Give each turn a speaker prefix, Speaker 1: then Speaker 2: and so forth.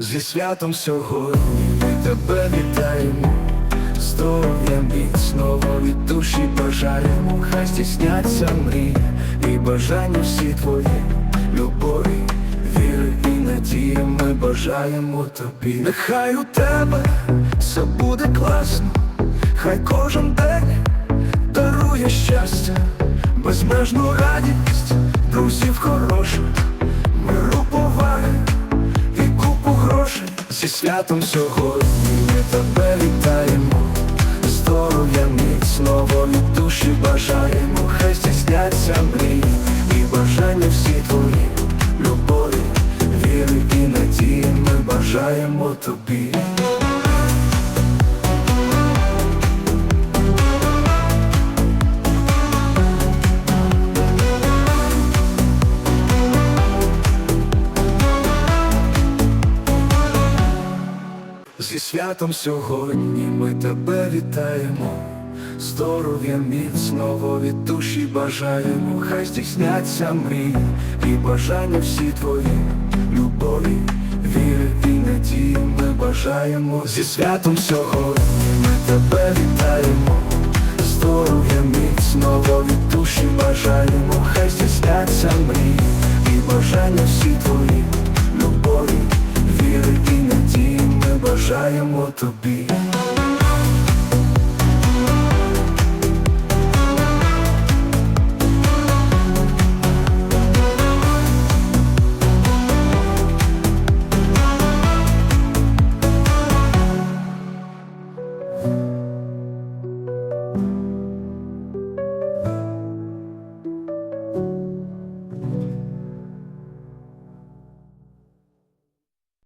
Speaker 1: Зі святом сьогодні ми тебе вітаємо, здоров'я міцного від душі бажаємо, хай здійсняться мрії і бажання всі твої, любові, віри і надії ми бажаємо тобі. Нехай у тебе все буде класно, хай кожен день дарує щастя, безмежну радість, друзів хороших, зі святом сьогодні ми тебе вітаємо, здоров'я міцного від душі бажаємо, хай здійсняться мрії і бажання всі твої, любові, віри і надії ми бажаємо тобі. Зі святом сьогодні. Ми тебе вітаємо, здоров'я міцного від душі бажаємо, хай здійсняться мрії і бажання всі твої, любові, віри і надії ми бажаємо. Зі святом сьогодні ми тебе вітаємо, здоров'я міцного від душі бажаємо, хай здійсняться мрії і бажання всі твої, бажаємо тобі.